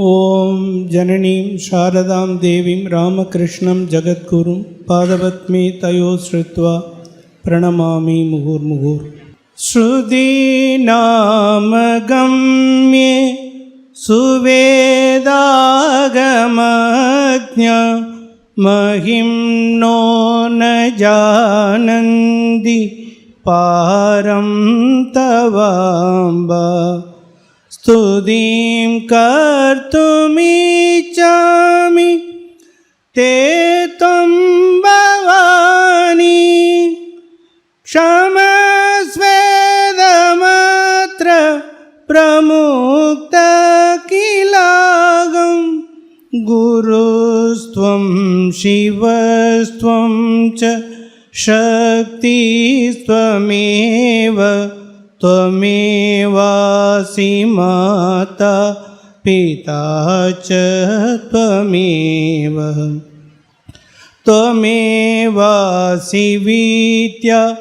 ॐ जननीं शारदां देवीं रामकृष्णं जगद्गुरुं पादपद्मे तयो श्रुत्वा प्रणमामि मुहुर्मुहुर् श्रुतीनामगम्ये सुवेदागमज्ञ महिं नो न जानन्ति पारं तवाम्बा स्तुतिं कर्तुमिच्छामि। ते त्वं भवानि। क्षमस्वेदमत्र प्रमुक्त किलागं गुरुस्त्वं शिवस्त्वं च शक्तिस्त्वमेव त्वमेवासि माता पिता च त्वमेव। त्वमेवासि विद्या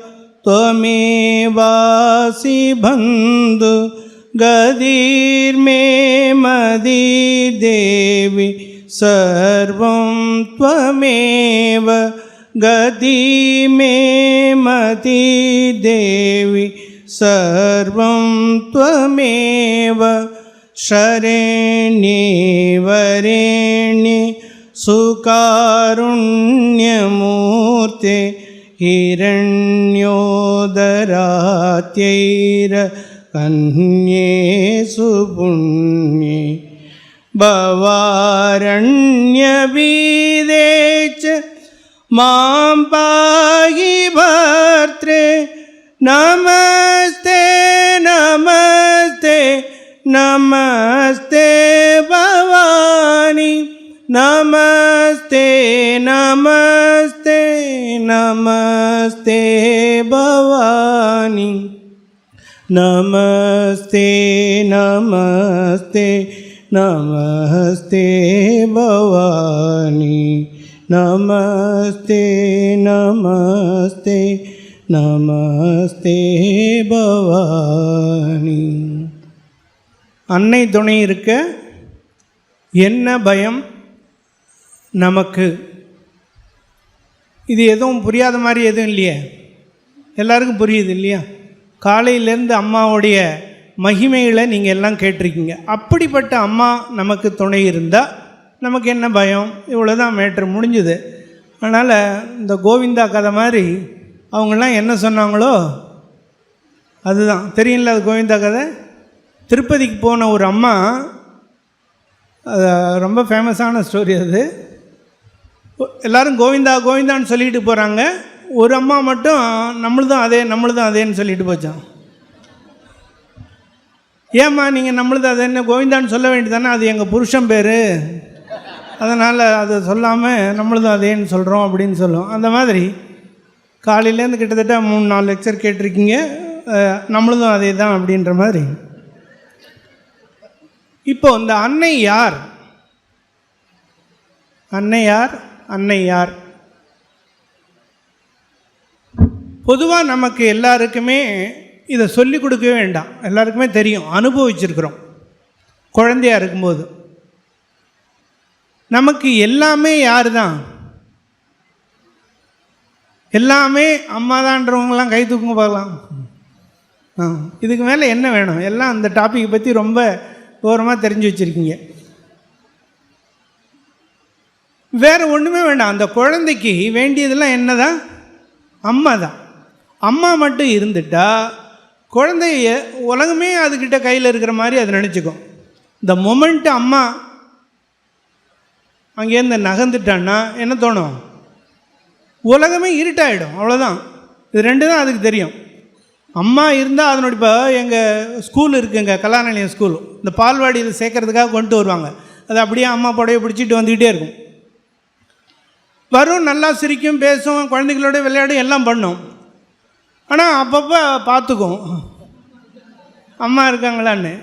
त्वमेवासि बन्धु, गदिर्मे मदिदेवि सर्वं त्वमेव गति मे मतिदेवि सर्वं त्वमेव शरण्ये वरेण्ये सुकारुण्यमूर्ते हिरण्योदरात्यैरकन्ये सुपुण्ये भवारण्यवीदे च मां पाहि भर्त्रे नमस्ते नमस्ते भवानी नमस्ते नमस्ते नमस्ते भवानी नमस्ते नमस्ते नमस्ते भवानी नमस्ते नमस्ते नमस्ते भवानी। அன்னை துணை இருக்க என்ன பயம் நமக்கு? இது எதுவும் புரியாத மாதிரி எதுவும் இல்லையே. எல்லாருக்கும் புரியுது இல்லையா? காலையிலேருந்து அம்மாவுடைய மகிமைகளை நீங்கள் எல்லாம் கேட்டிருக்கீங்க. அப்படிப்பட்ட அம்மா நமக்கு துணை இருந்தால் நமக்கு என்ன பயம்? இவ்வளோதான் மேட்ரு முடிஞ்சுது. அதனால் இந்த கோவிந்தா கதை மாதிரி அவங்கெல்லாம் என்ன சொன்னாங்களோ அதுதான். தெரியும்ல அது கோவிந்தா கதை? திருப்பதிக்கு போன ஒரு அம்மா ரொம்ப ஃபேமஸான ஸ்டோரி அது. எல்லோரும் கோவிந்தா கோவிந்தான்னு சொல்லிட்டு போகிறாங்க ஒரு அம்மா மட்டும் நம்மளுதான் அதே நம்மளுதான் அதேன்னு சொல்லிட்டு போச்சான் ஏம்மா நீங்கள் நம்மளுது அது என்ன கோவிந்தான்னு சொல்ல வேண்டியதானே அது எங்கள் புருஷன் பேர். அதனால் அதை சொல்லாமல் நம்மளுதும் அதேன்னு சொல்கிறோம் அப்படின்னு சொல்லுவோம். அந்த மாதிரி காலையிலேருந்து கிட்டத்தட்ட மூணு நாலு லெக்சர் கேட்டிருக்கீங்க. நம்மளுதும் அதே தான் அப்படின்ற மாதிரி. இப்போ இந்த அன்னை யார்? அன்னை யார்? அன்னை யார்? பொதுவாக நமக்கு எல்லாருக்குமே இதை சொல்லிக் கொடுக்கவே வேண்டாம். எல்லாருக்குமே தெரியும். அனுபவிச்சிருக்கிறோம். குழந்தையா இருக்கும்போது. நமக்கு எல்லாமே யார் தான் எல்லாமே அம்மா தான்றவங்களாம் கை தூக்குங்க பார்க்கலாம். ஆ இதுக்கு மேலே என்ன வேணும்? எல்லாம் அந்த டாப்பிக்கை பற்றி ரொம்ப ஓரமாக தெரிஞ்சு வச்சுருக்கீங்க. வேறு ஒன்றுமே வேண்டாம். அந்த குழந்தைக்கு வேண்டியதெல்லாம் என்ன தான் அம்மா தான் அம்மா மட்டும் இருந்துட்டா குழந்தைய உலகமே அதுக்கிட்ட கையில் இருக்கிற மாதிரி அது நினச்சிக்கும். இந்த மொமெண்ட்டு அம்மா அங்கேருந்து நகர்ந்துட்டான்னா என்ன தோணும்? உலகமே இருட்டாயிடும். அவ்வளோதான் இது ரெண்டு தான் அதுக்கு தெரியும். அம்மா இருந்தால் அதனுடைய இப்போ எங்கள் ஸ்கூல் இருக்குங்க கலாநிலையம் ஸ்கூல் இந்த பால்வாடியில் சேர்க்கறதுக்காக கொண்டு வருவாங்க. அது அப்படியே அம்மா புடவை பிடிச்சிட்டு வந்துக்கிட்டே இருக்கும். வரும் நல்லா சிரிக்கும் பேசும் குழந்தைகளோட விளையாடும் எல்லாம் பண்ணும். ஆனால் அப்பப்போ பார்த்துக்கும் அம்மா இருக்காங்களான்னு.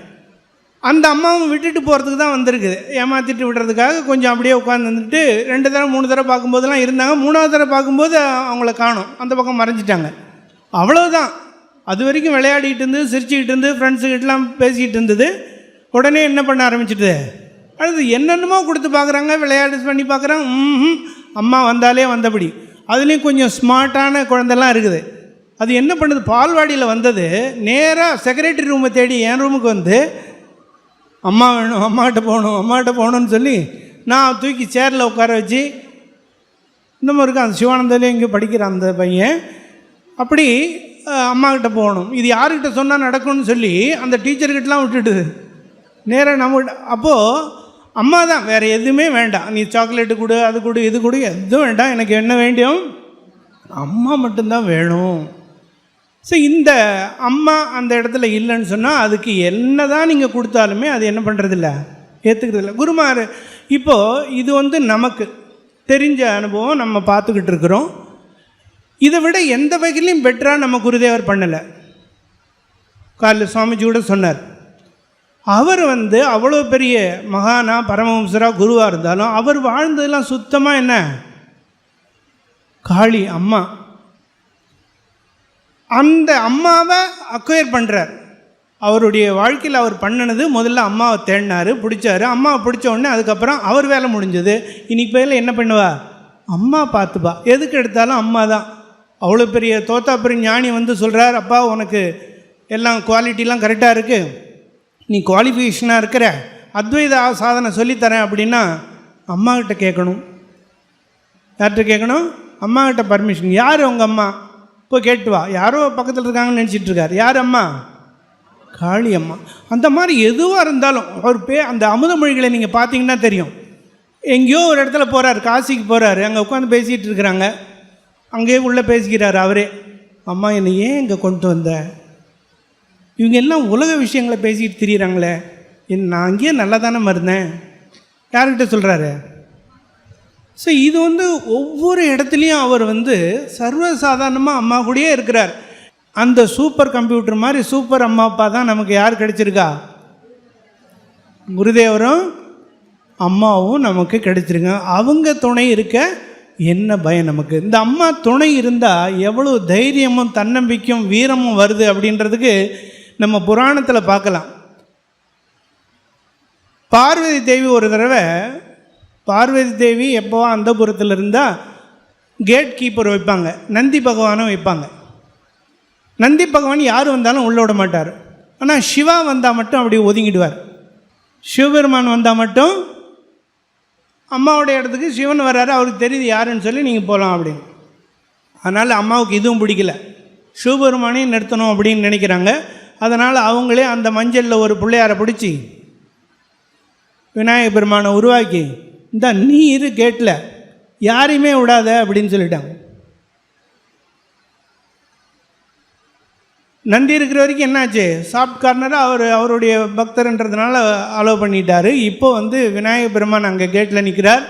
அந்த அம்மாவும் விட்டுட்டு போகிறதுக்கு தான் வந்திருக்குது ஏமாற்றிட்டு விடுறதுக்காக கொஞ்சம் அப்படியே உட்காந்துட்டு ரெண்டு தடவை மூணு தடவை பார்க்கும்போதெல்லாம் இருந்தாங்க. மூணாவது தடவை பார்க்கும்போது அவங்கள காணும். அந்த பக்கம் மறைஞ்சிட்டாங்க. அவ்வளோதான் அது வரைக்கும் விளையாடிட்டு இருந்து சிரிச்சுக்கிட்டு இருந்து ஃப்ரெண்ட்ஸுக்கிட்டலாம் பேசிக்கிட்டு இருந்தது. உடனே என்ன பண்ண ஆரம்பிச்சிட்டு? அடுத்து என்னென்னமோ கொடுத்து பார்க்குறாங்க விளையாட்டு பண்ணி பார்க்குறாங்க. ம் அம்மா வந்தாலே வந்தபடி. அதுலேயும் கொஞ்சம் ஸ்மார்ட்டான குழந்தெல்லாம் இருக்குது. அது என்ன பண்ணுது? பால்வாடியில் வந்தது. நேராக செக்ரட்டரி ரூமை தேடி என் ரூமுக்கு வந்து அம்மா வேணும் அம்மாகிட்ட போகணும் அம்மாகிட்ட போகணும்னு சொல்லி நான் தூக்கி சேரில் உட்கார வச்சு இன்னமும் மாதிரி இருக்கு அந்த சிவானந்தாலே இங்கே படிக்கிறான் அந்த பையன். அப்படி அம்மாக்கிட்ட போகணும். இது யாருக்கிட்ட சொன்னால் நடக்கும்னு சொல்லி அந்த டீச்சர்கிட்டலாம் விட்டுடுது நேராக நம்ம அப்போது அம்மா தான் வேறு எதுவுமே வேண்டாம். நீ சாக்லேட்டு கொடு அது கொடு இது கொடு எதுவும் வேண்டாம். எனக்கு என்ன வேண்டியும் அம்மா மட்டும்தான் வேணும். ஸோ இந்த அம்மா அந்த இடத்துல இல்லைன்னு சொன்னால் அதுக்கு என்ன தான் நீங்கள் கொடுத்தாலுமே அது என்ன பண்ணுறதில்ல ஏற்றுக்கிறதில்ல குருமார் இப்போது இது வந்து நமக்கு தெரிஞ்ச அனுபவம் நம்ம பார்த்துக்கிட்டு இருக்கிறோம். இதை விட எந்த வகையிலையும் பெட்டராக நம்ம குருதேவர் பண்ணலை. காலைல சுவாமிஜி கூட சொன்னார். அவர் வந்து அவ்வளோ பெரிய மகானா பரமவம்சராக குருவாக இருந்தாலும் அவர் வாழ்ந்ததெல்லாம் சுத்தமாக என்ன? காளி அம்மா. அந்த அம்மாவை அக்வயர் பண்ணுறார் அவருடைய வாழ்க்கையில் அவர் பண்ணினது முதல்ல அம்மாவை தேடினார் பிடிச்சாரு. அம்மாவை பிடிச்ச உடனே அதுக்கப்புறம் அவர் வேலை முடிஞ்சது. இன்னைக்கு பேரில் என்ன பண்ணுவா? அம்மா பார்த்துப்பா. எதுக்கு எடுத்தாலும் அம்மா தான் அவ்வளோ பெரிய தோத்தாபுரி ஞானி வந்து சொல்கிறார் அப்பா உனக்கு எல்லாம் குவாலிட்டிலாம் கரெக்டாக இருக்குது நீ குவாலிஃபிகேஷனாக இருக்கிற அத்வைத சாதனை சொல்லித்தரேன் அப்படின்னா அம்மாக்கிட்ட கேட்கணும். யார்கிட்ட கேட்கணும்? அம்மாக்கிட்ட பர்மிஷன் யார் உங்கள் அம்மா? இப்போ கேட்டு வா. யாரோ பக்கத்தில் இருக்காங்கன்னு நினச்சிட்டு இருக்கார். யார் அம்மா? காளி அம்மா. அந்த மாதிரி எதுவாக இருந்தாலும் அவர் பே அந்த அமுத மொழிகளை நீங்கள் பார்த்தீங்கன்னா தெரியும். எங்கேயோ ஒரு இடத்துல போகிறார் காசிக்கு போகிறாரு அங்கே உட்காந்து பேசிகிட்டு இருக்கிறாங்க. அங்கேயே உள்ளே பேசிக்கிறார் அவரே. அம்மா என்னை ஏன் இங்கே கொண்டு வந்த? இவங்க எல்லாம் உலக விஷயங்களை பேசிக்கிட்டு திரியிறாங்களே. என் நான் அங்கேயே நல்லா தானே மருந்தேன்? யார்கிட்ட சொல்கிறாரு ஸோ இது வந்து ஒவ்வொரு இடத்துலையும் அவர் வந்து சர்வசாதாரணமாக அம்மா கூடயே இருக்கிறார். அந்த சூப்பர் கம்ப்யூட்டர் மாதிரி சூப்பர் அம்மா அப்பா தான் நமக்கு யார் கிடைச்சிருக்கா? குருதேவரும் அம்மாவும் நமக்கு கிடைச்சிருங்க அவங்க துணை இருக்க என்ன பயம் நமக்கு? இந்த அம்மா துணை இருந்தால் எவ்வளோ தைரியமும் தன்னம்பிக்கையும் வீரமும் வருது அப்படின்றதுக்கு நம்ம புராணத்தில் பார்க்கலாம். பார்வதி தேவி ஒரு தடவை பார்வதி தேவி எப்போவா அந்த இருந்தால் கேட் கீப்பர் வைப்பாங்க. நந்தி பகவானும் வைப்பாங்க. நந்தி பகவான் யார் வந்தாலும் உள்ள விட மாட்டார். ஆனால் சிவா வந்தால் மட்டும் அப்படி ஒதுங்கிடுவார். சிவபெருமான் வந்தால் மட்டும் அம்மாவோடைய இடத்துக்கு சிவன் வர்றாரு அவருக்கு தெரியுது யாருன்னு சொல்லி நீங்கள் போகலாம் அப்படின்னு. அதனால் அம்மாவுக்கு இதுவும் பிடிக்கல. சிவபெருமானையும் நிறுத்தணும் அப்படின்னு நினைக்கிறாங்க. அதனால் அவங்களே அந்த மஞ்சளில் ஒரு பிள்ளையாரை பிடிச்சி விநாயகர் பெருமானை உருவாக்கி இந்த நீ இரு கேட்டில் யாரையுமே விடாத அப்படின்னு சொல்லிட்டாங்க. நந்தி இருக்கிற வரைக்கும் என்னாச்சு? சாஃப்ட் கார்னராக அவர் அவருடைய பக்தர்ன்றதுனால அலோவ் பண்ணிட்டாரு. இப்போ வந்து விநாயகர் பெருமான் அங்கே கேட்டில் நிற்கிறார்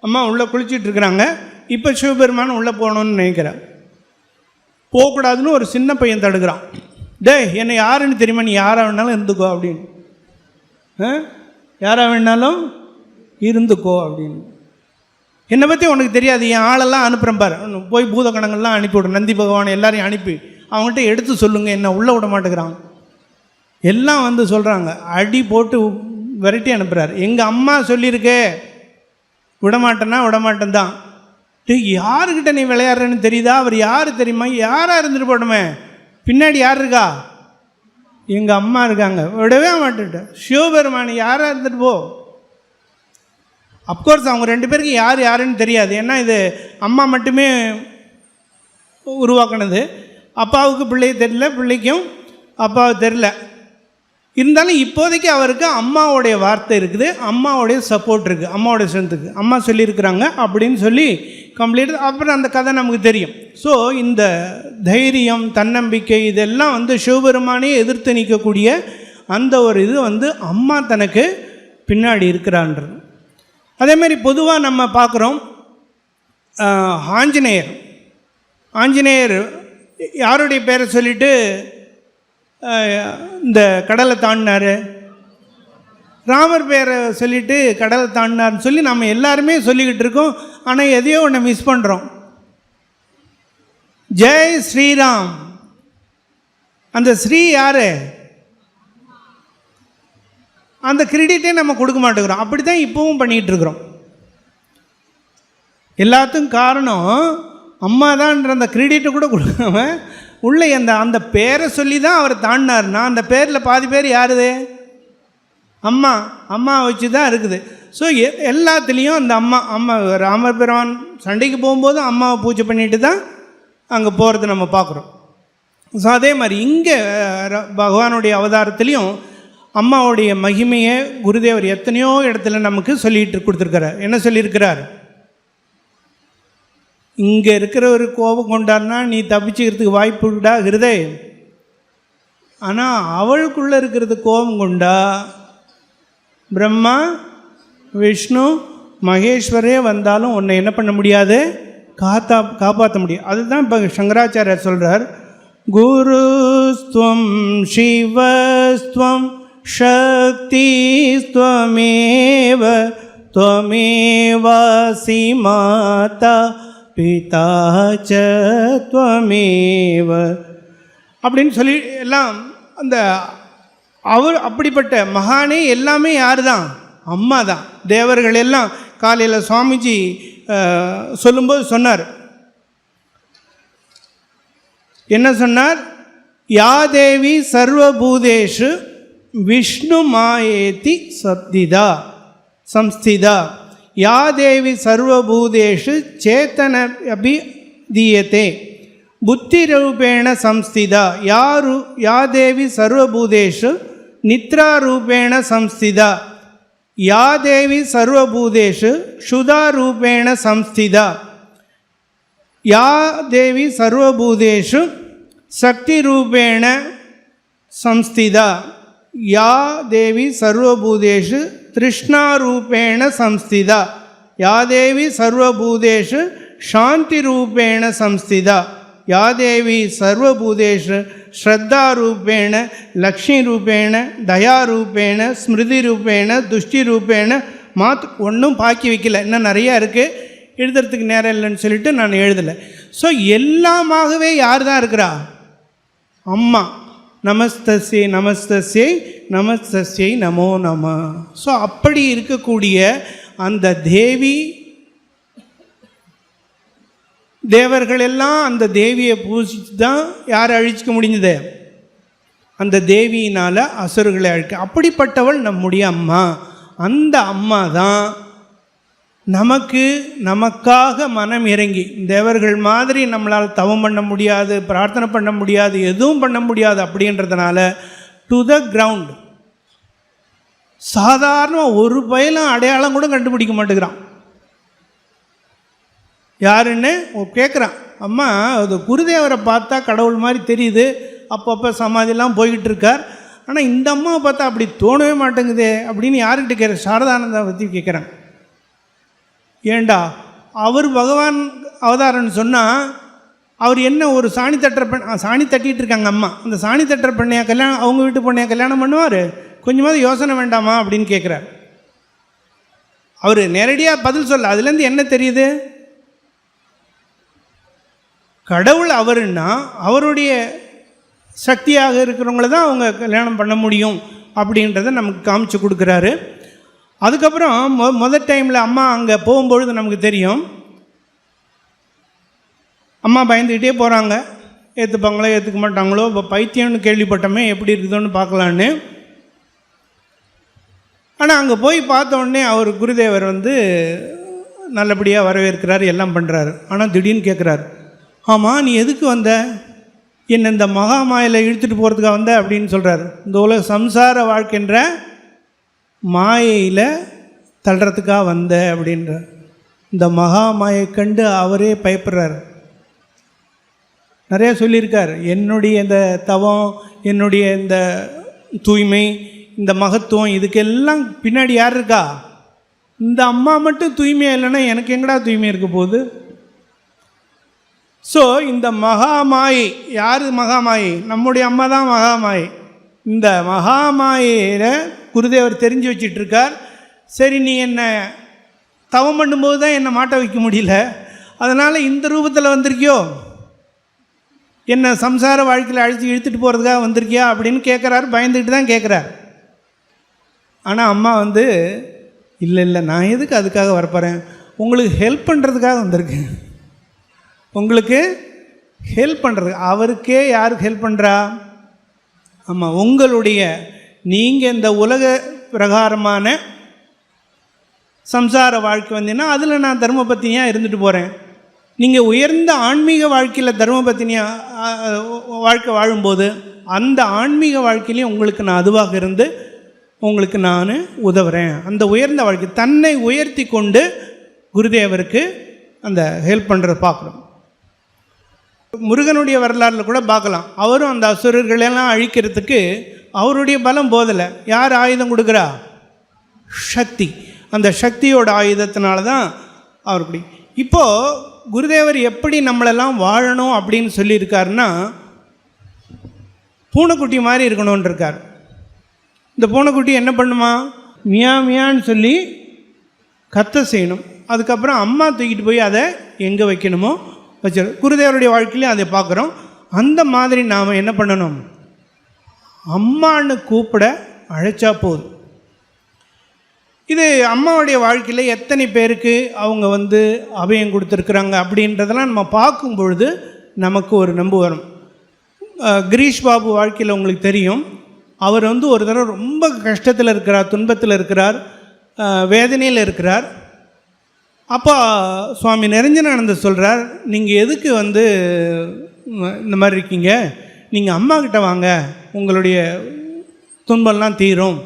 அம்மா உள்ளே குளிச்சிட்டு இருக்கிறாங்க. இப்போ சிவபெருமான் உள்ளே போகணும்னு நினைக்கிறார். போகக்கூடாதுன்னு ஒரு சின்ன பையன் தடுக்கிறான். டேய் என்னை யாருன்னு தெரியுமா? நீ யாராக வேணாலும் இருந்துக்கோ அப்படின்னு. ஆ? யாராக வேணாலும் இருந்துக்கோ அப்படின்னு. என்னை பற்றி உனக்கு தெரியாது. என் ஆளெல்லாம் அனுப்புகிறேன் பாரு. போய் பூதகணங்கள்லாம் அனுப்பிவிடு நந்தி பகவான் எல்லாரையும் அனுப்பி. அவங்ககிட்ட எடுத்து சொல்லுங்க என்ன உள்ளே விட மாட்டேங்கிறான் எல்லாம் வந்து சொல்கிறாங்க அடி போட்டு விரட்டி அனுப்புகிறார் எங்கள் அம்மா சொல்லியிருக்கே விடமாட்டேன்னா விடமாட்டேன் தான். யாருக்கிட்ட நீ விளையாடுறேன்னு தெரியுதா? அவர் யார் தெரியுமா? யாராக இருந்துட்டு போட்டோமே பின்னாடி யார் இருக்கா? எங்கள் அம்மா இருக்காங்க. விடவே மாட்டேன் சிவபெருமானி யாராக இருந்துட்டு போ. அப்கோர்ஸ் அவங்க ரெண்டு பேருக்கும் யார் யாருன்னு தெரியாது. ஏன்னா இது அம்மா மட்டுமே உருவாக்குனது. அப்பாவுக்கு பிள்ளையை தெரியல பிள்ளைக்கும் அப்பாவுக்கு தெரில இருந்தாலும் இப்போதைக்கு அவருக்கு அம்மாவுடைய வார்த்தை இருக்குது அம்மாவுடைய சப்போர்ட் இருக்குது அம்மாவுடைய ஸ்ட்ரென்த்துக்கு அம்மா சொல்லியிருக்கிறாங்க அப்படின்னு சொல்லி கம்ப்ளீட் அப்புறம் அந்த கதை நமக்கு தெரியும். ஸோ இந்த தைரியம் தன்னம்பிக்கை இதெல்லாம் வந்து சிவபெருமானே எதிர்த்து நிற்கக்கூடிய அந்த ஒரு இது வந்து அம்மா தனக்கு பின்னாடி இருக்கிறான்றது அதே மாதிரி பொதுவாக நம்ம பார்க்குறோம் ஆஞ்சநேயர். ஆஞ்சநேயர் யாருடைய பேரை சொல்லிட்டு இந்த கடலை தாண்டினார்? ராமர் பேரை சொல்லிட்டு கடலை தாண்டினார்னு சொல்லி நம்ம எல்லாருமே சொல்லிக்கிட்டு இருக்கோம். ஆனால் எதையோ ஒன்று மிஸ் பண்ணுறோம் ஜெய் ஸ்ரீராம். அந்த ஸ்ரீ யாரு? அந்த கிரெடிட்டே நம்ம கொடுக்க மாட்டேங்கிறோம். அப்படி தான் இப்போவும் பண்ணிக்கிட்டு இருக்கிறோம். எல்லாத்துக்கும் காரணம் அம்மா தான்ன்ற அந்த கிரெடிட்டை கூட கொடுக்காம உள்ளே அந்த அந்த பேரை சொல்லி தான் அவர் தாண்டினார்னா அந்த பேரில் பாதி பேர் யாருது? அம்மா அம்மா வச்சு தான் இருக்குது. ஸோ எ எல்லாத்துலேயும் அந்த அம்மா அம்மா ராமபிரான் சண்டைக்கு போகும்போது அம்மாவை பூஜை பண்ணிட்டு தான் அங்கே போகிறது நம்ம பார்க்குறோம். ஸோ அதே மாதிரி இங்கே பகவானுடைய அவதாரத்துலேயும் அம்மாவுடைய மகிமையை குருதேவர் எத்தனையோ இடத்துல நமக்கு சொல்லிட்டு கொடுத்துருக்கிறார். என்ன சொல்லியிருக்கிறார்? இங்கே இருக்கிறவர் கோபம் கொண்டான்னா நீ தப்பிச்சுக்கிறதுக்கு வாய்ப்பு உண்டா? ஹிருதயம் ஆனால் அவளுக்குள்ளே இருக்கிறது கோபம் கொண்டா பிரம்மா விஷ்ணு மகேஸ்வரே வந்தாலும் உன்னை என்ன பண்ண முடியாது? காத்தா காப்பாற்ற முடியும் அதுதான் இப்போ சங்கராச்சாரியர் சொல்கிறார் குருஸ்துவம் சிவஸ்துவம் சக்திஸ்துவமேவ துவமேவாசி மாதா பிதா அப்படின்னு சொல்லி எல்லாம் அந்த அவர் அப்படிப்பட்ட மகானே எல்லாமே யார் தான் அம்மா தான் தேவர்கள் எல்லாம் காலையில் சுவாமிஜி சொல்லும்போது சொன்னார். என்ன சொன்னார்? யாதேவி சர்வபூதேஷு விஷ்ணு மாயேதி சப்திதா சம்ஸ்திதா. யா தேவி சர்வபூதேஷு சேத்தன அபி தீயத்தே. புத்தி ரூபேண சம்ஸ்திதா. யாரு யா தேவி சர்வபூதேஷு நித்ரா ரூபேண சம்ஸ்திதா. யா தேவி சர்வபூதேஷு ஷுதா ரூபேண சம்ஸ்திதா. யா தேவி சர்வபூதேஷு சக்தி ரூபேண சம்ஸ்திதா. யா தேவி சர்வபூதேஷு திருஷ்ணாரூபேண சம்ஸ்திதா யாதேவி சர்வபூதேஷு சாந்தி ரூபேண சம்ஸ்திதா யாதேவி சர்வபூதேஷு ஸ்ரத்தாரூபேண லக்ஷ்மி ரூபேண தயா ரூபேண ஸ்மிருதி ரூபேண துஷ்டி ரூபேண மாத் ஒன்றும் பாக்கி வைக்கல. இன்னும் நிறையா இருக்குது எழுதுறதுக்கு நேரம் இல்லைன்னு சொல்லிட்டு நான் எழுதலை. ஸோ எல்லாமாகவே யார் தான் இருக்கிறா? அம்மா. நமஸ்தசே நமஸ்தசே நமஸ்தசே நமோ நம. ஸோ அப்படி இருக்கக்கூடிய அந்த தேவி தேவர்கள் எல்லாம் அந்த தேவியை பூஜித்து தான் யாரை அழிச்சிக்க முடிஞ்சது? அந்த தேவியினால் அசுரர்களை அழிக்க. அப்படிப்பட்டவள் நம்முடைய அம்மா. அந்த அம்மா தான் நமக்கு நமக்காக மனம் இறங்கி தேவர்கள் மாதிரி நம்மளால் தவம் பண்ண முடியாது பிரார்த்தனை பண்ண முடியாது எதுவும் பண்ண முடியாது அப்படின்றதுனால டு த கிரவுண்ட் சாதாரண ஒரு பயலும் அடையாளம் கூட கண்டுபிடிக்க மாட்டேங்கிறான். யாருன்னு கேட்குறான் அம்மா அது குருதேவரை பார்த்தா கடவுள் மாதிரி தெரியுது. அப்பப்போ சமாதிலாம் போய்கிட்டு இருக்கார். ஆனால் இந்த அம்மாவை பார்த்தா அப்படி தோணவே மாட்டேங்குதே அப்படின்னு யாருக்கிட்ட கேட்குற சாரதானந்தா பற்றி கேட்குறாங்க ஏண்டா? அவர் பகவான் அவதாரம்னு சொன்னால் அவர் என்ன ஒரு சாணி தட்டுற பெண் சாணி தட்டிட்டு இருக்காங்க அம்மா. அந்த சாணி தட்டுற பெண்ணையா கல்யாணம் அவங்க வீட்டு பொண்ணையா கல்யாணம் பண்ணுவார்? கொஞ்சமாவது யோசனை வேண்டாமா அப்படின்னு கேட்குறார் அவர் நேரடியாக பதில் சொல்ல அதுலேருந்து என்ன தெரியுது? கடவுள் அவருன்னா அவருடைய சக்தியாக இருக்கிறவங்கள தான் அவங்க கல்யாணம் பண்ண முடியும் அப்படின்றத நமக்கு காமிச்சு கொடுக்குறாரு. அதுக்கப்புறம் மொ முதல் டைமில் அம்மா அங்கே போகும்பொழுது நமக்கு தெரியும். அம்மா பயந்துக்கிட்டே போகிறாங்க ஏற்றுப்பாங்களோ ஏற்றுக்க மாட்டாங்களோ இப்போ பைத்தியம்னு கேள்விப்பட்டோமே எப்படி இருக்குதோன்னு பார்க்கலான்னு. ஆனால் அங்கே போய் பார்த்த உடனே அவர் குருதேவர் வந்து நல்லபடியாக வரவேற்கிறார் எல்லாம் பண்ணுறாரு ஆனால் திடீர்னு கேட்குறாரு ஆமாம் நீ எதுக்கு வந்த? என்னை இந்த மகாமாயில் இழுத்துட்டு போகிறதுக்காக வந்த? அப்படின்னு சொல்கிறார் இந்த உலக சம்சார வாழ்க்கைன்ற மாயையில் தள்ளுறதுக்காக வந்த அப்படின்ற இந்த மகா மாயை கண்டு அவரே பயப்படுறார். நிறையா சொல்லியிருக்கார். என்னுடைய இந்த தவம் என்னுடைய இந்த தூய்மை இந்த மகத்துவம் இதுக்கெல்லாம் பின்னாடி யார் இருக்கா? இந்த அம்மா மட்டும் தூய்மையாக இல்லைன்னா எனக்கு எங்கடா தூய்மை இருக்க போகுது? ஸோ இந்த மகாமாயை யார் மகாமாயை நம்முடைய அம்மா தான் மகாமாயை இந்த மகாமாயையில் குருதேவர் தெரிஞ்சு வச்சிட்டு இருக்கார் சரி நீ என்னை தவம் பண்ணும்போது தான் என்னை மாட்ட வைக்க முடியல. அதனால் இந்த ரூபத்தில் வந்திருக்கியோ? என்னை சம்சார வாழ்க்கையில் அழித்து இழுத்துட்டு போகிறதுக்காக வந்திருக்கியா? அப்படின்னு கேட்குறாரு பயந்துக்கிட்டு தான் கேட்குறார் ஆனால் அம்மா வந்து இல்லை இல்லை நான் எதுக்கு அதுக்காக வரப்போகிறேன் உங்களுக்கு ஹெல்ப் பண்ணுறதுக்காக வந்திருக்கேன். உங்களுக்கு ஹெல்ப் பண்ணுறது அவருக்கே யாருக்கு ஹெல்ப் பண்ணுறா ஆமாம் உங்களுடைய நீங்கள் இந்த உலக பிரகாரமான சம்சார வாழ்க்கை வந்தீங்கன்னா அதில் நான் தர்மபத்தினியாக இருந்துட்டு போகிறேன் நீங்கள் உயர்ந்த ஆன்மீக வாழ்க்கையில் தர்மபத்தினியாக வாழ்க்கை வாழும்போது அந்த ஆன்மீக வாழ்க்கையிலையும் உங்களுக்கு நான் அதுவாக இருந்து உங்களுக்கு நான் உதவுறேன். அந்த உயர்ந்த வாழ்க்கை தன்னை உயர்த்தி கொண்டு குருதேவருக்கு அந்த ஹெல்ப் பண்ணுறத பார்க்குறோம் முருகனுடைய வரலாறில் கூட பார்க்கலாம். அவரும் அந்த அசுரர்களெல்லாம் அழிக்கிறதுக்கு அவருடைய பலம் போதலை. யார் ஆயுதம் கொடுக்குறா? சக்தி. அந்த சக்தியோட ஆயுதத்தினால தான் அவர் இப்படி இப்போது குருதேவர் எப்படி நம்மளெல்லாம் வாழணும் அப்படின்னு சொல்லியிருக்காருன்னா பூனைக்குட்டி மாதிரி இருக்கணும்னு இருக்கார். இந்த பூனைக்குட்டி என்ன பண்ணுமா? மியா மியான்னு சொல்லி கத்த செய்யணும். அதுக்கப்புறம் அம்மா தூக்கிட்டு போய் அதை எங்கே வைக்கணுமோ வச்சிடும் குருதேவருடைய வாழ்க்கையிலையும் அதை பார்க்குறோம். அந்த மாதிரி நாம் என்ன பண்ணணும்? அம்மான்னு கூப்பிட அழைச்சா போதும். இது அம்மாவுடைய வாழ்க்கையில் எத்தனை பேருக்கு அவங்க வந்து அபயம் கொடுத்துருக்குறாங்க அப்படின்றதெல்லாம் நம்ம பார்க்கும் பொழுது நமக்கு ஒரு நம்பு வரும். கிரீஷ் பாபு வாழ்க்கையில் உங்களுக்கு தெரியும். அவர் வந்து ஒரு தடவை ரொம்ப கஷ்டத்தில் இருக்கிறார் துன்பத்தில் இருக்கிறார் வேதனையில் இருக்கிறார். அப்போ சுவாமி நிரஞ்சனானந்தர் சொல்கிறார் நீங்கள் எதுக்கு வந்து இந்த மாதிரி இருக்கீங்க? நீங்கள் அம்மா கிட்ட வாங்க. உங்களுடைய துன்பம்லாம் தீரும்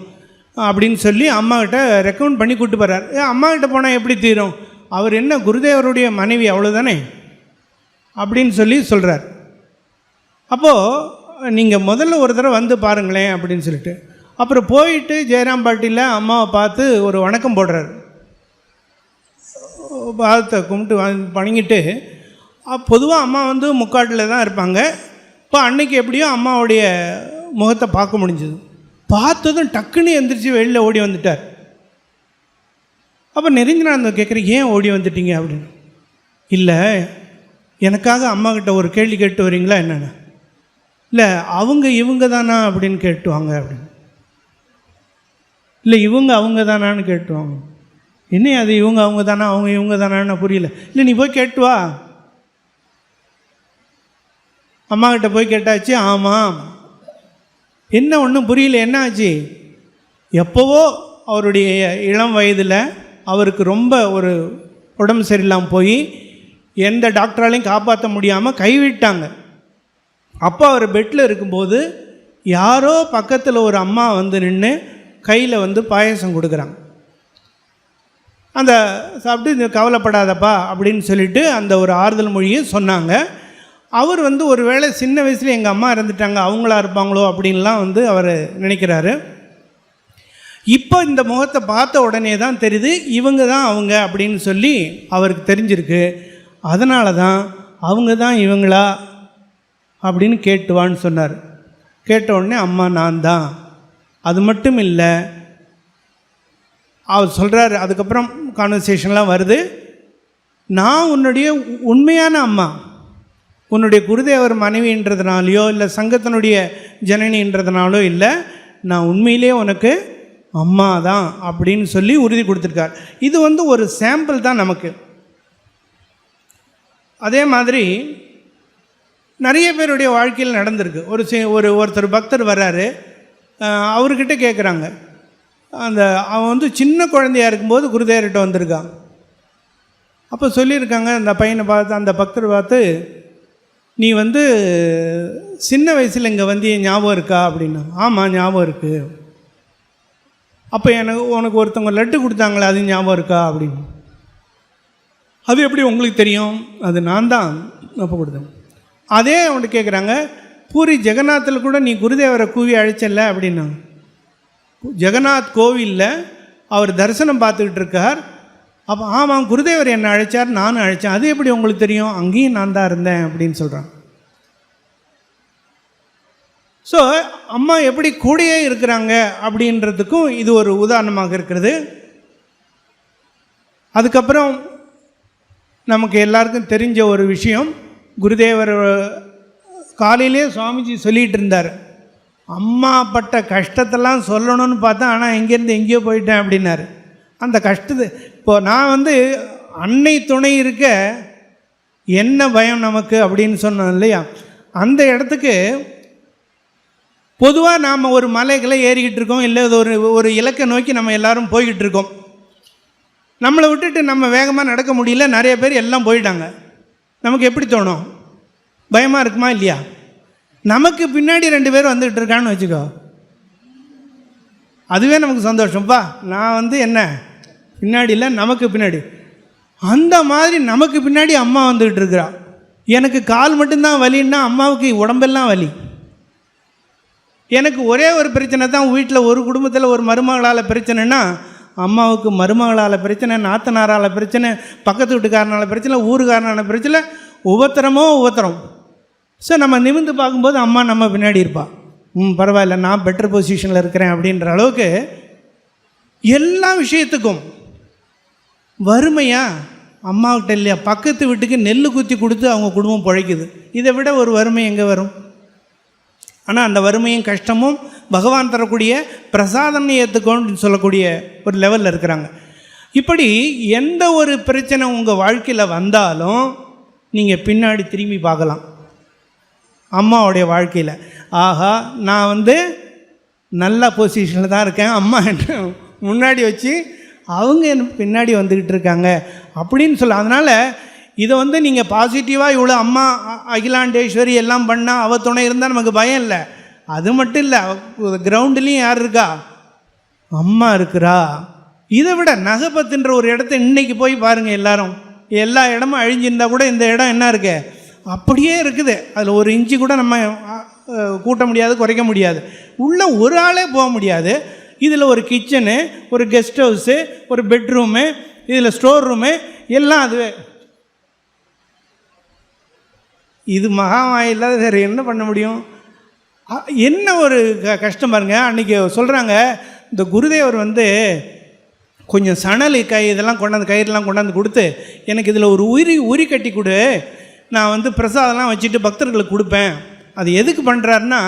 அப்படின்னு சொல்லி அம்மாக்கிட்ட ரெக்கமெண்ட் பண்ணி கூட்டு போகிறார் ஏ அம்மாகிட்ட போனால் எப்படி தீரும்? அவர் என்ன குருதேவருடைய மனைவி அவ்வளோதானே அப்படின்னு சொல்லி சொல்கிறார் அப்போது நீங்கள் முதல்ல ஒரு தடவை வந்து பாருங்களேன் அப்படின்னு சொல்லிட்டு. அப்புறம் போயிட்டு ஜெயராம் பாட்டியில் அம்மாவை பார்த்து ஒரு வணக்கம் போடுறார். பாதத்தை கும்பிட்டு வ- வணங்கிட்டு பொதுவாக அம்மா வந்து முக்காட்டில் தான் இருப்பாங்க. இப்போ அன்னைக்கு எப்படியோ அம்மாவுடைய முகத்தை பார்க்க முடிஞ்சது. பார்த்ததும் டக்குன்னு எந்திரிச்சு வெளியில் ஓடி வந்துட்டார். அப்போ நெருங்கினாந்தம் கேட்குறேன் ஏன் ஓடி வந்துட்டீங்க? அப்படின்னு. இல்லை எனக்காக அம்மா கிட்ட ஒரு கேள்வி கேட்டு வரீங்களா என்னென்ன? இல்லை அவங்க இவங்க தானா? அப்படின்னு கேட்டுவாங்க அப்படின்னு. இல்லை இவங்க அவங்க தானான்னு கேட்டுவாங்க. என்ன அது? இவங்க அவங்க தானா? அவங்க இவங்க தானான்னு புரியல. இல்லை நீ போய் கேட்டு வா. அம்மா கிட்ட போய் கேட்டாச்சு ஆமாம். என்ன ஒன்றும் புரியல என்ன ஆச்சு? எப்போவோ அவருடைய இளம் வயதில் அவருக்கு ரொம்ப ஒரு உடம்பு சரியில்லாமல் போய் எந்த டாக்டராலையும் காப்பாற்ற முடியாமல் கைவிட்டாங்க. அப்போ அவர் பெட்டில் இருக்கும்போது யாரோ பக்கத்தில் ஒரு அம்மா வந்து நின்று கையில் வந்து பாயசம் கொடுக்குறாங்க. அந்த சாப்பிட்டு இது கவலைப்படாதப்பா அப்படின்னு சொல்லிட்டு அந்த ஒரு ஆறுதல் மொழியை சொன்னாங்க. அவர் வந்து ஒரு வேளை சின்ன வயசில் எங்கள் அம்மா இறந்துட்டாங்க அவங்களா இருப்பாங்களோ அப்படின்லாம் வந்து அவர் நினைக்கிறாரு. இப்போ இந்த முகத்தை பார்த்த உடனே தான் தெரியுது இவங்க தான் அவங்க அப்படின்னு சொல்லி அவருக்கு தெரிஞ்சிருக்கு. அதனால தான் அவங்க தான் இவங்களா அப்படின்னு கேட்டுவான்னு சொன்னார். கேட்ட உடனே அம்மா நான் தான். அது மட்டும் இல்லை அவர் சொல்கிறாரு அதுக்கப்புறம் கான்வர்சேஷன்லாம் வருது. நான் உன்னுடைய உண்மையான அம்மா. உன்னுடைய குருதேவர் மனைவின்றதுனாலையோ இல்லை சங்கத்தினுடைய ஜனனின்றதுனாலோ இல்லை நான் உண்மையிலே உனக்கு அம்மா தான் அப்படின்னு சொல்லி உறுதி கொடுத்துருக்கார். இது வந்து ஒரு சாம்பிள் தான் நமக்கு. அதே மாதிரி நிறைய பேருடைய வாழ்க்கையில் நடந்திருக்கு. ஒரு சி ஒரு ஒருத்தர் பக்தர் வர்றாரு. அவர்கிட்ட கேட்குறாங்க அந்த அவன் வந்து சின்ன குழந்தையா இருக்கும்போது குருதேவர்கிட்ட வந்திருக்கான். அப்போ சொல்லியிருக்காங்க அந்த பையனை பார்த்து அந்த பக்தர் பார்த்து நீ வந்து சின்ன வயசில் இங்கே வந்து ஞாபகம் இருக்கா அப்படின்னா ஆமாம் ஞாபகம் இருக்குது அப்போ எனக்கு உனக்கு ஒருத்தவங்க லட்டு கொடுத்தாங்களே அது ஞாபகம் இருக்கா அப்படின்னு. அது எப்படி உங்களுக்கு தெரியும்? அது நான் தான் அப்போ கொடுத்தேன். அதே அவன்கிட்ட கேட்குறாங்க பூரி ஜெகநாத்தில் கூட நீ குருதேவரை கூவி அழைச்சல அப்படின்னா ஜெகநாத் கோவிலில் அவர் தரிசனம் பார்த்துக்கிட்டு இருக்கார். அப்போ ஆமாம் குருதேவர் என்னை அழைச்சார் நானும் அழைச்சேன். அது எப்படி உங்களுக்கு தெரியும்? அங்கேயும் நான் தான் இருந்தேன் அப்படின்னு சொல்கிறான் ஸோ அம்மா எப்படி கூடயே இருக்கிறாங்க அப்படின்றதுக்கும் இது ஒரு உதாரணமாக இருக்கிறது. அதுக்கப்புறம் நமக்கு எல்லாருக்கும் தெரிஞ்ச ஒரு விஷயம். குருதேவர் காலையிலே சுவாமிஜி சொல்லிகிட்டு இருந்தார். அம்மா பட்ட கஷ்டத்தெல்லாம் சொல்லணும்னு பார்த்தா ஆனால் எங்கேருந்து எங்கேயோ போயிட்டேன் அப்படின்னாரு. அந்த கஷ்டத்தை இப்போ நான் வந்து அன்னை துணை இருக்க என்ன பயம் நமக்கு அப்படின்னு சொன்னோம் இல்லையா? அந்த இடத்துக்கு பொதுவாக நாம் ஒரு மலைகளை ஏறிக்கிட்டு இருக்கோம் இல்லை ஒரு ஒரு இலக்கை நோக்கி நம்ம எல்லாரும் போய்கிட்டு இருக்கோம். நம்மளை விட்டுட்டு நம்ம வேகமாக நடக்க முடியல நிறைய பேர் எல்லாம் போயிட்டாங்க. நமக்கு எப்படி தோணும்? பயமாக இருக்குமா இல்லையா? நமக்கு பின்னாடி ரெண்டு பேர் வந்துக்கிட்டு இருக்கான்னு வச்சுக்கோ. அதுவே நமக்கு சந்தோஷம்ப்பா நான் வந்து என்ன? பின்னாடி இல்லை நமக்கு பின்னாடி. அந்த மாதிரி நமக்கு பின்னாடி அம்மா வந்துக்கிட்டு இருக்கிறா. எனக்கு கால் மட்டும்தான் வலின்னா அம்மாவுக்கு உடம்பெல்லாம் வலி. எனக்கு ஒரே ஒரு பிரச்சனை தான் வீட்டில் ஒரு குடும்பத்தில் ஒரு மருமகளால் பிரச்சனைனா அம்மாவுக்கு மருமகளால் பிரச்சனை நாத்தனாரால் பிரச்சனை பக்கத்து வீட்டுக்காரனால் பிரச்சனை ஊருக்காரனால பிரச்சனை உபத்திரமோ உபத்திரம். ஸோ நம்ம நிமிந்து பார்க்கும்போது அம்மா நம்ம பின்னாடி இருப்பா. ம் பரவாயில்ல நான் பெட்டர் பொசிஷனில் இருக்கிறேன் அப்படின்ற அளவுக்கு எல்லா விஷயத்துக்கும் வறுமையா? அம்மாக்கிட்ட இல்லையா? பக்கத்து வீட்டுக்கு நெல் குத்தி கொடுத்து அவங்க குடும்பம் பிழைக்குது. இதை விட ஒரு வறுமை எங்கே வரும்? ஆனால் அந்த வறுமையும் கஷ்டமும் பகவான் தரக்கூடிய பிரசாதம்னு ஏற்றுக்கோன்னு சொல்லக்கூடிய ஒரு லெவலில் இருக்கிறாங்க. இப்படி எந்த ஒரு பிரச்சனை உங்கள் வாழ்க்கையில் வந்தாலும் நீங்கள் பின்னாடி திரும்பி பார்க்கலாம். அம்மாவுடைய வாழ்க்கையில். ஆஹா நான் வந்து நல்ல பொசிஷனில் தான் இருக்கேன். அம்மா என்ன முன்னாடி வச்சு அவங்க எனக்கு பின்னாடி வந்துக்கிட்டு இருக்காங்க அப்படின்னு சொல்ல அதனால் இதை வந்து நீங்கள் பாசிட்டிவாக இவ்வளோ அம்மா அகிலாண்டேஸ்வரி எல்லாம் பண்ணால் அவ துணை இருந்தால் நமக்கு பயம் இல்லை. அது மட்டும் இல்லை கிரவுண்டுலேயும் யார் இருக்கா? அம்மா இருக்கிறா. இதை விட நகபத்துன்ற ஒரு இடத்த இன்னைக்கு போய் பாருங்கள் எல்லாரும். எல்லா இடமும் அழிஞ்சிருந்தா கூட இந்த இடம் என்ன இருக்கு? அப்படியே இருக்குது. அதில் ஒரு இன்ச்சு கூட நம்ம கூட்ட முடியாது குறைக்க முடியாது. உள்ளே ஒரு ஆளே போக முடியாது. இதில் ஒரு கிச்சனு ஒரு கெஸ்ட் ஹவுஸு ஒரு பெட்ரூமு இதில் ஸ்டோர் ரூமு எல்லாம் அதுவே. இது மகாமாயில்லாத வேறு என்ன பண்ண முடியும்? என்ன ஒரு க கஷ்டம் பாருங்க. அன்றைக்கி சொல்கிறாங்க இந்த குருதேவர் வந்து கொஞ்சம் சணல் கை இதெல்லாம் கொண்டாந்து கயிறுலாம் கொண்டாந்து கொடுத்து எனக்கு இதில் ஒரு உரி உரி கட்டி கொடு. நான் வந்து பிரசாதம்லாம் வச்சுட்டு பக்தர்களுக்கு கொடுப்பேன். அது எதுக்கு பண்ணுறாருன்னா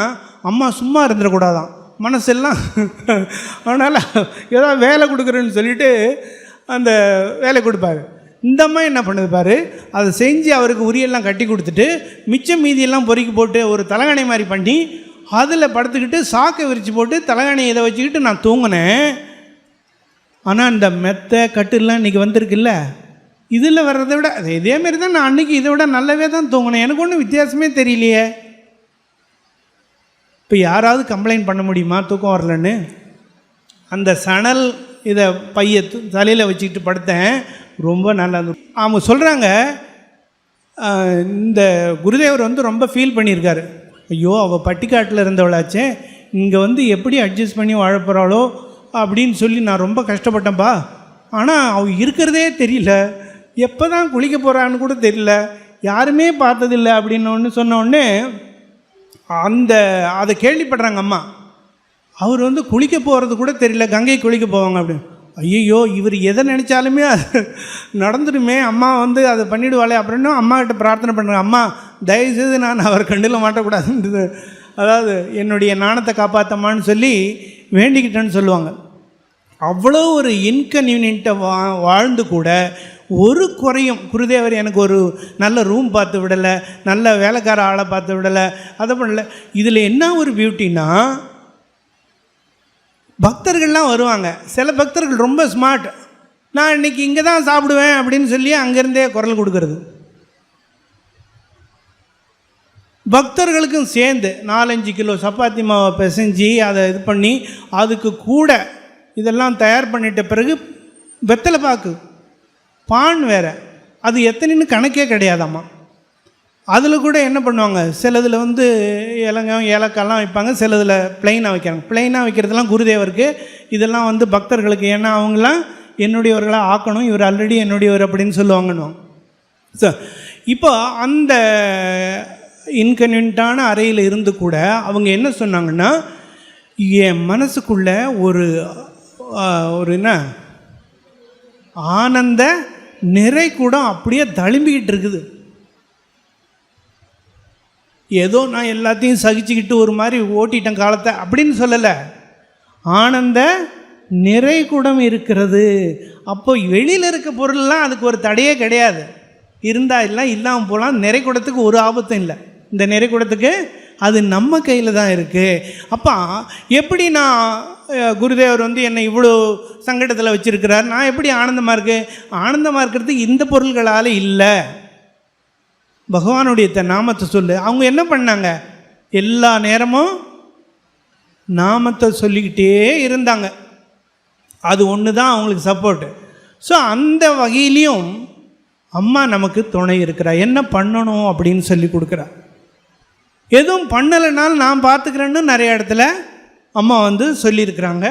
அம்மா சும்மா இருந்துடக்கூடாதான் மனசெல்லாம் அதனால் ஏதோ வேலை கொடுக்குறேன்னு சொல்லிட்டு அந்த வேலை கொடுப்பாரு. இந்த அம்மா என்ன பண்ணுது பாரு அதை செஞ்சு அவருக்கு உரியெல்லாம் கட்டி கொடுத்துட்டு மிச்சம் மீதியெல்லாம் பொறுக்கி போட்டு ஒரு தலகாணி மாதிரி பண்ணி அதில் படுத்துக்கிட்டு சாக்கை விரித்து போட்டு தலகாணி இதை வச்சுக்கிட்டு நான் தூங்கினேன். ஆனால் இந்த மெத்தை கட்டுலாம் இன்றைக்கி வந்திருக்குல்ல இதில் வர்றதை விட அது இதேமாரி தான் நான் அன்றைக்கி இதை விட நல்லாவே தான் தூங்கினேன். எனக்கு ஒன்றும் வித்தியாசமே தெரியலையே. இப்போ யாராவது கம்ப்ளைண்ட் பண்ண முடியுமா? தூக்கம் வரலன்னு? அந்த சணல் இதை பைய தலையில் வச்சுக்கிட்டு படுத்தேன். ரொம்ப நல்லா இருந்தது அவங்க சொல்கிறாங்க இந்த குருதேவர் வந்து ரொம்ப ஃபீல் பண்ணியிருக்காரு. ஐயோ அவள் பட்டிக்காட்டில் இருந்தவளாச்சே. இங்கே வந்து எப்படி அட்ஜஸ்ட் பண்ணி வாழப்போகிறாளோ அப்படின்னு சொல்லி நான் ரொம்ப கஷ்டப்பட்டேன்ப்பா ஆனால் அவள் இருக்கிறதே தெரியல. எப்போ தான் குளிக்க போகிறான்னு கூட தெரியல. யாருமே பார்த்ததில்ல அப்படின்னு ஒன்று சொன்ன உடனே அந்த அதை கேள்விப்படுறாங்க அம்மா. அவர் வந்து குளிக்க போகிறது கூட தெரியல கங்கை குளிக்க போவாங்க அப்படின்னு. ஐயோ இவர் எதை நினச்சாலுமே அது நடந்துடுமே அம்மா வந்து அதை பண்ணிவிடுவாளே அப்படின்னு அம்மாக்கிட்ட பிரார்த்தனை பண்ணுறேன் அம்மா தயவுசெய்து நான் அவர் கண்ணில் மாட்டக்கூடாதுன்றது. அதாவது என்னுடைய நாணத்தை காப்பாற்றம்மான்னு சொல்லி வேண்டிக்கிட்டேன்னு சொல்லுவாங்க. அவ்வளோ ஒரு இன்கன்வீனியண்ட்டை வா வாழ்ந்து கூட ஒரு குறையும். குருதேவர் எனக்கு ஒரு நல்ல ரூம் பார்த்து விடலை நல்ல வேலைக்கார ஆளை பார்த்து விடலை. அதை பண்ணல. இதில் என்ன ஒரு பியூட்டின்னா பக்தர்கள்லாம் வருவாங்க. சில பக்தர்கள் ரொம்ப ஸ்மார்ட் நான் இன்னைக்கு இங்கே தான் சாப்பிடுவேன் அப்படின்னு சொல்லி அங்கேருந்தே குரல் கொடுக்கறது. பக்தர்களுக்கும் சேர்ந்து நாலஞ்சு கிலோ சப்பாத்தி மாவை பிசைஞ்சு அதை இது பண்ணி அதுக்கு கூட இதெல்லாம் தயார் பண்ணிட்ட பிறகு வெத்தலை பாக்கு. பான் வேற. அது எத்தனைன்னு கணக்கே கிடையாதாம்மா. அதில் கூட என்ன பண்ணுவாங்க? சிலதில் வந்து இலங்கம் ஏலக்காய்லாம் வைப்பாங்க சிலதில் ப்ளைனாக வைக்கிறாங்க. ப்ளைனாக வைக்கிறதுலாம் குருதேவருக்கு. இதெல்லாம் வந்து பக்தர்களுக்கு ஏன்னா அவங்களாம் என்னுடையவர்களாக ஆக்கணும் இவர் ஆல்ரெடி என்னுடையவர் அப்படின்னு சொல்லுவாங்கன்னு ஸோ இப்போ அந்த இன்கன்வீனியண்ட்டான அறையில் இருந்து கூட அவங்க என்ன சொன்னாங்கன்னா என் மனசுக்குள்ளே ஒரு ஒரு என்ன? ஆனந்த நிறை கூட அப்படியே தழும்பிக்கிட்டு இருக்குது. ஏதோ நான் எல்லாத்தையும் சகிச்சுக்கிட்டு ஒரு மாதிரி ஓட்டிட்டேன் காலத்தை அப்படின்னு சொல்லலை. ஆனந்த நிறைகுடம் இருக்கிறது. அப்போ வெளியில் இருக்க பொருள்லாம் அதுக்கு ஒரு தடையே கிடையாது. இருந்தால் எல்லாம் இல்லாமல் போகலாம் நிறைகுடத்துக்கு ஒரு ஆபத்தும் இல்லை. இந்த நிறைகுடத்துக்கு அது நம்ம கையில் தான் இருக்குது அப்போ எப்படி நான் குருதேவர் வந்து என்னை இவ்வளோ சங்கடத்தில் வச்சுருக்கிறார்? நான் எப்படி ஆனந்தமாக இருக்கு? ஆனந்தமாக இருக்கிறது இந்த பொருள்களால் இல்லை. பகவானுடைய த நாமத்தை சொல்லு. அவங்க என்ன பண்ணாங்க? எல்லா நேரமும் நாமத்தை சொல்லிக்கிட்டே இருந்தாங்க. அது ஒன்று தான் அவங்களுக்கு சப்போர்ட்டு ஸோ அந்த வகையிலையும் அம்மா நமக்கு துணை இருக்கிறா. என்ன பண்ணணும் அப்படின்னு சொல்லி கொடுக்குறா. எதுவும் பண்ணலைனாலும் நான் பார்த்துக்கிறேன்னு நிறைய இடத்துல அம்மா வந்து சொல்லியிருக்கிறாங்க.